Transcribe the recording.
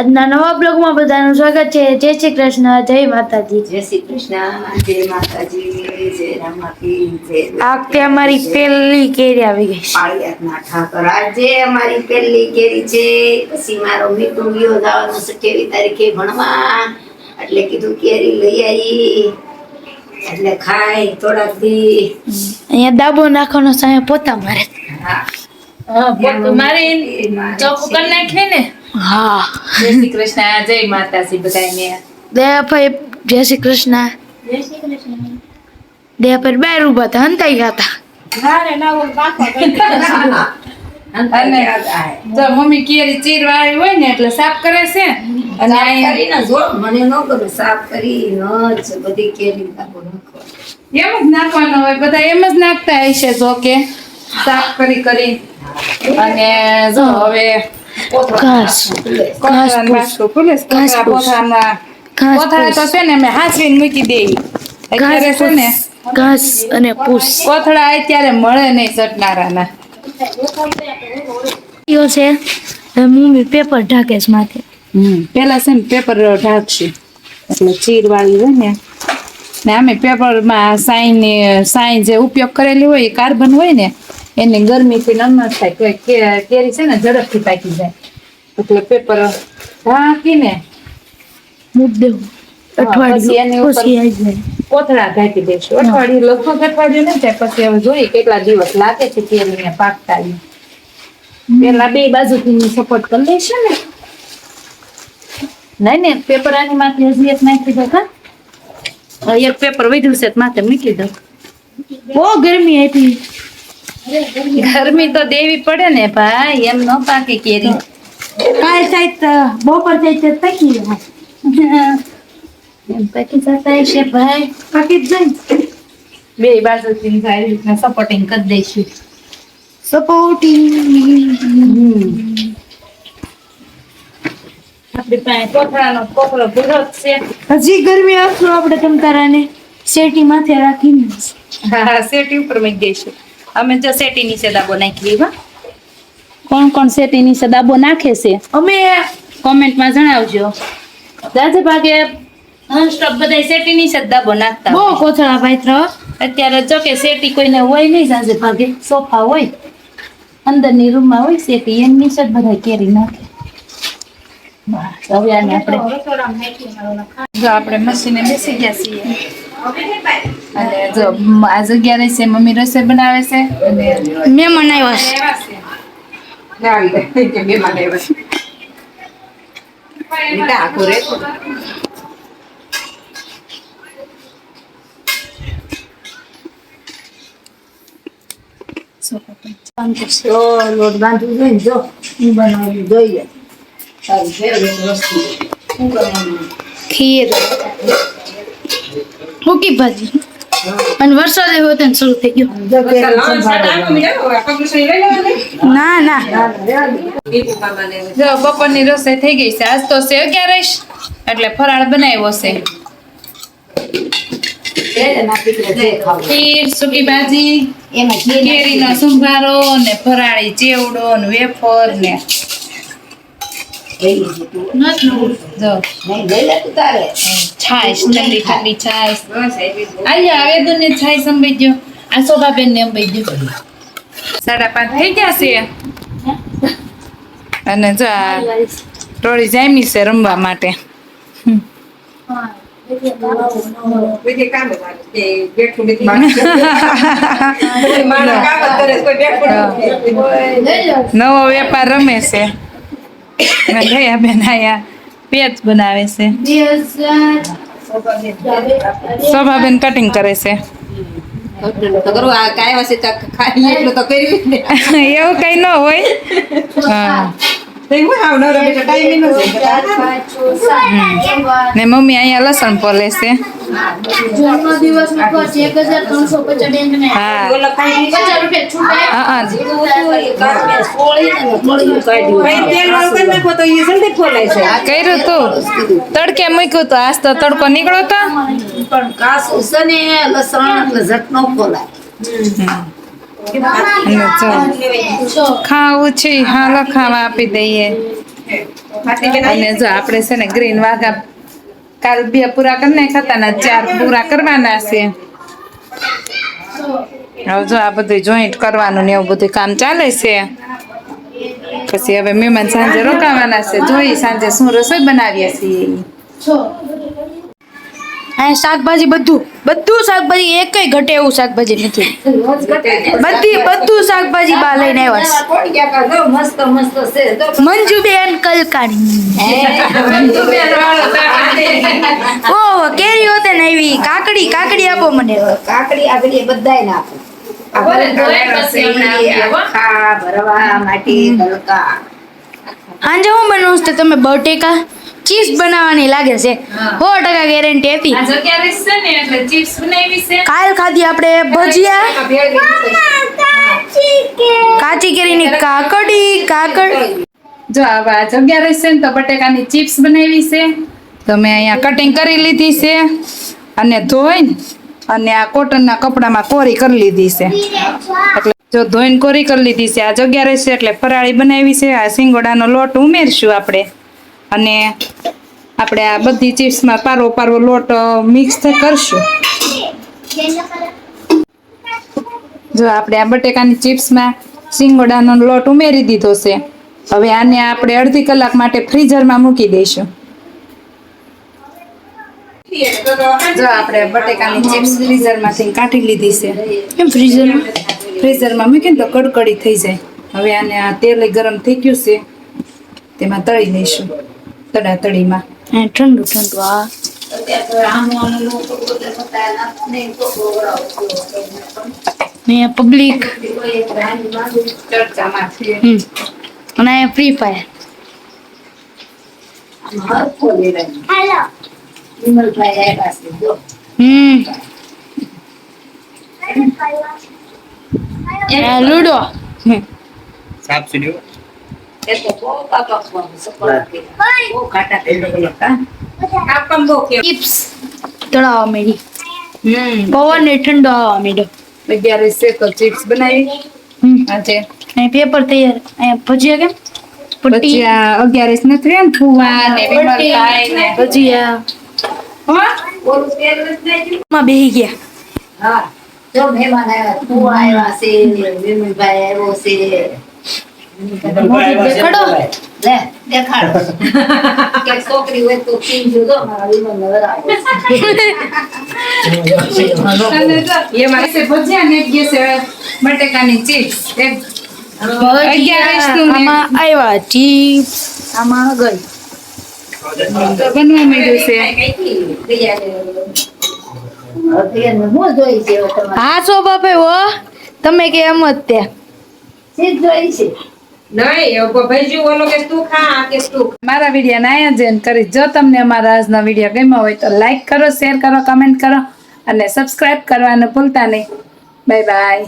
આજના નવા બ્લોગમાં બધાનું સ્વાગત છે. જય શ્રી કૃષ્ણ જય માતાજી. જય શ્રી કૃષ્ણ જય માતાજી જય રામાપી જય આ વખતે અમારી પહેલી કેરી આવી ગઈ પાળિયાતના ઠાકર આજે અમારી પહેલી કેરી છે. પછી મારો મીઠું ગયો જવાનો છે કેવી તારીખે ભણવા. એટલે કીધું કેરી લઈ આવી એટલે ખાય થોડાક દી અહીંયા દાબો નાખવાનો સામે પોતા મારે. હા. મારે ચોખ્ખું કરી નાખે ને. હા. જય શ્રી કૃષ્ણ જય માતાજી બધાને દયાભાઈ જય શ્રી કૃષ્ણ. દયાભાઈ બાર ઊભા હતા હંતાઈ ગયા હતા. અને જો મમ્મી કેરી આવી હોય ને એટલે સાફ કરે છે. અને અહીંયા જો મને ન ગમે સાફ કરી ન જ બધી કેરી નાખો એમ જ નાખવાનો હોય બધા એમ જ નાખતા હશે જો કે. સાફ કરી કરી. અને જો હવે ઘાસ ઘાસ કોથળાનું પૂસ. વાસણું ખુલે છે. ઘાસ કોથળા પૂસ. પોથળામાં ઘાસ કોથળા તો છે ને અમે હાંસવીને મૂકી દેવી અત્યારે છે ને ઘાસ અને પૂસ કોથળા અત્યારે મળે નહીં ચટનારાના છે મમ્મી પેપર ઢાકે છે માથે હમ પેલા છે ને પેપર ઢાંકશે એટલે ચીર વાળી હોય ને ને આમે પેપરમાં સાઈન સાઈન જે ઉપયોગ કરેલી હોય એ કાર્બન હોય ને એની ગરમીથી નમ થાય કે કે- કેરી છે ને ઝડપથી પાકી જાય. એટલે પેપર ઢાંકીને મૂક દેવું. પછી એની અઠવાડિયું ઉપર- પછી આવી જાય. કોથળા ઢાંકી દઈશું. અઠવાડિયું લગભગ અઠવાડિયું નહીં થાય પછી હવે જોઈએ કેટલા દિવસ લાગે છે કેરીને પાકતા પેલા બે બાજુથી સપોર્ટ કરી લઈશું ને. નહીં ને પેપર આની માથે હજી એક નાખી દો કા એક પેપર વધ્યું છે માથે મૂકી દો બહુ ગરમી હતી ગરમી તો દેવી પડે ને ભાઈ એમ ન પાકે કેરી. કાલ થાય બપોર છે પકી એમ પાકી જતા છે ભાઈ. પાકી જાય. બે બાજુથી સારી રીતના સપોર્ટિંગ કરી દઈશું. સપોર્ટિંગ આપણી પાસે કોથળાનો કોથળો ભૂરો છે. હજી ગરમી આવશું આપણે તમતારાને શેટી માથે રાખીને હા સેટી ઉપર મૂકી દઈશું અમે જો સેટી નીચે દાબો નાખી કોણ કોણ સેટી નીચે દાબો નાખે છે? અમે કોમેન્ટમાં જણાવજો. જાજે ભાગે નોનસ્ટોપ બધા સેટી નીચે દાબો નાખતા બહુ. કોથળા પાત્ર અત્યારે જો કે સેટી કોઈને હોય નહીં સાંજે ભાગે સોફા હોય. અંદરની રૂમમાં હોય સેટી એમ નીચે બધા કેરી નાખે. હવે આને આપણે આપણે મશીને બેસી ગયા છીએ. અને જો આ જગ્યા રહેશે મમ્મી રસોઈ બનાવે છે અને મહેમાન આવ્યા છે. તો લોટ બાંધવું જોઈએ ને જો. હું બનાવવું જોઈએ. ખીર. મૂકી ભાજી. અને વરસાદ એવો તો શરૂ થઈ ગયો. ના ના. જો બપોરની રસોઈ થઈ ગઈ છે. આજ તો સેવ રહીશ? એટલે ફરાળ બનાવ્યો છે. ખીર સુકી ભાજી કેરીનો સંભારો ને ફરાળી ચેવડો ને વેફર ને લઈ લેજે તું. જો નહીં, લઈ લે તું તારે. છાશ ઠંડી ઠંડી છાશ આજે આવેદન ને છાશ અંબાઈ ગયો આ શોભાબેન ને અંબાઈ ગયો સાડા પાંચ થઈ ગયા છે અને જો આ ટોળી જામી છે રમવા માટે નવો વેપાર રમે છે. અને દયાબેન આયા પેચ બનાવે છે. શોભાબેન કટિંગ કરે છે. એવું કઈ ન હોય. હા. ને મમ્મી અહીંયા લસણ પોલે છે. હા. ઓલા ખાઈ લીધા. પચાસ રૂપિયા છૂટે હા હા. કાઢી સોળી ને કર્યું તું? તડકે મૂક્યું તો? આજ તો તડકો નીકળો તો? પણ કાસ છે ને લસણ એટલે ઝટ ન ખોલાય. ખાવું છે હાલો ખાવા આપી દઈએ. અને જો આપણે છે ને ગ્રીન વાઘા કાલ બે પૂરા કરી નાખ્યા હતા ને ચાર પૂરા કરવાના છે. હવે જો આ બધું જોઈન્ટ કરવાનું ને એવું બધું કામ ચાલે છે. પછી હવે મહેમાન સાંજે રોકાવાના છે. જોઈ સાંજે શું રસોઈ બનાવીએ છીએ. આ શાકભાજી બધું બધું શાકભાજી એક ઘટે એવું શાકભાજી નથી. બધી બધું શાકભાજી બા લઈને આવ્યા કોડિયા કા જો મસ્ત મસ્ત છે. મંજુબેન કલકાણી. ઓહ કેરી હોતે ને એવી. કાકડી કાકડી આપો મને. કાકડી આગળી બધાય નાખો આ ભલે ભરતા ધોઈ પછી રસી, હમણાં આપીએ, હો. બનાવું છું તમે બટેકા ચીઝ બનાવવાની લાગે છે. સો ટકા ગેરંટી હતી. આ જગ્યા રીસ છે ને એટલે ચિપ્સ બનાવી છે. કાલ ખાધી આપણે ભજીયા. કાચી કેરીની કાકડી કાકડ. જો આવા જગ્યા રહેશે ને તો બટેકાની ચિપ્સ બનાવી છે. તો મેં અહીંયા કટિંગ કરી લીધી છે. અને ધોઈને અને આ કોટનના કપડામાં કોરી કરી લીધી છે. એટલે જો ધોઈને કોરી કરી લીધી છે. આ જગ્યા રહેશે એટલે ફરાળી બનાવી છે. આ સિંગોડાનો લોટ ઉમેરશું આપણે. અને આપણે આ બધી ચિપ્સમાં પારો પારો લોટ મિક્સ કરશું. જો આપણે આ બટેકાની ચિપ્સમાં સિંગોડાનો લોટ ઉમેરી દીધો છે. હવે આને આપણે અડધી કલાક માટે ફ્રીઝરમાં મૂકી દઈશું. જો આપણે બટેકાની ચિપ્સ ફ્રીઝરમાંથી કાઢી લીધી છે. એમ ફ્રીઝરમાં ફ્રીઝરમાં મૂકીને તો કડકડી થઈ જાય. હવે આને આ તેલ ગરમ થઈ ગયું છે. તેમાં તળી લઈશું તડા તળીમાં ઠંડુ ઠંડુ આ અહીંયા પબ્લિક અને અહીંયા ફ્રી ફાયર લૂડો હમ. સાપ સીડ્યો એ તો બહુ પાપા સફળ બહુ ખાટા થઈ ગયા ચિપ્સ તળાવવા માંડી હમ પવન ને ઠંડો આવવા માંડ્યો અગિયાર છે તો ચિપ્સ બનાવી હમ આજે અહીંયા પેપર તૈયાર અહીંયા ભજીયા કેમ પટ્ટી પછી આ અગિયારસ નથી રહ્યા ને ફુવા ને વિમલભાઈ ને ભજીયા માં બેહી ગયા. હા જો મહેમાન આવ્યા તું આવ્યા છે વિમલભાઈ આવ્યો છે. દેખાડો લે દેખાડ. કે છોકરી હોય તો પીંજુ જો મારા વિમલને વરાવો. અને જો એમાં છે ભજીયા ને એક ગેસ બટેકાની ચિપ્સ. એક અગિયારસનું ને આમાં આવ્યા ચિપ્સ આમાં ગઈ બનવા માંડ્યું છે. અત્યારે હું સો બાપે હો. તમે કે એમ જ ત્યાં મારા વીડિયો ના આયોજન કરી. જો તમને અમારા આજનો વીડિયો ગમ્યો હોય તો લાઈક કરો શેર કરો કમેન્ટ કરો અને સબસ્ક્રાઈબ કરવાનું ભૂલતા નહીં. Bye bye